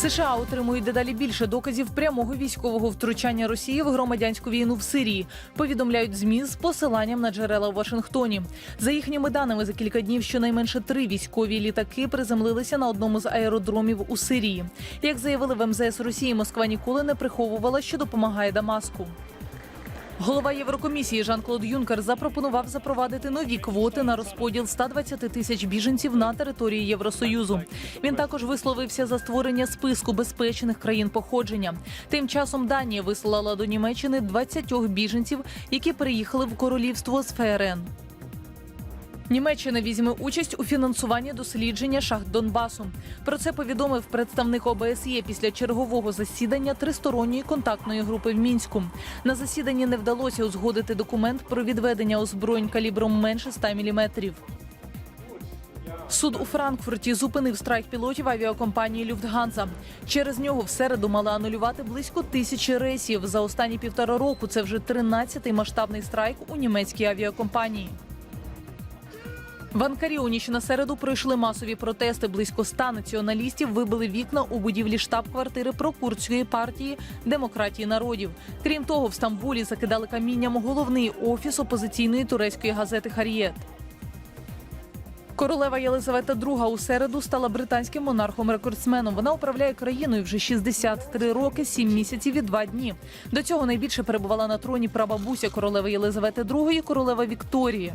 США отримують дедалі більше доказів прямого військового втручання Росії в громадянську війну в Сирії. Повідомляють змі з посиланням на джерела в Вашингтоні. За їхніми даними, за кілька днів щонайменше три військові літаки приземлилися на одному з аеродромів у Сирії. Як заявили в МЗС Росії, Москва ніколи не приховувала, що допомагає Дамаску. Голова Єврокомісії Жан-Клод Юнкер запропонував запровадити нові квоти на розподіл 120 тисяч біженців на території Євросоюзу. Він також висловився за створення списку безпечних країн походження. Тим часом Данія вислала до Німеччини 20 біженців, які переїхали в королівство з ФРН. Німеччина візьме участь у фінансуванні дослідження шахт Донбасу. Про це повідомив представник ОБСЄ після чергового засідання тристоронньої контактної групи в мінську. На засіданні не вдалося узгодити документ про відведення озброєнь калібром менше 100 міліметрів. Суд у Франкфурті зупинив страйк пілотів авіакомпанії Люфтганза. Через нього в середу мали анулювати близько тисячі рейсів. За останні півтора року це вже 13-й масштабний страйк у німецькій авіакомпанії. В Анкарі у ніч на середу пройшли масові протести. Близько ста націоналістів вибили вікна у будівлі штаб-квартири прокурдської партії демократії народів. Крім того, в Стамбулі закидали камінням головний офіс опозиційної турецької газети Харієт. Королева Єлизавета II у середу стала британським монархом-рекордсменом. Вона управляє країною вже 63 роки, 7 місяців і 2 дні. До цього найбільше перебувала на троні прабабуся королеви Єлизавети II королева Вікторії.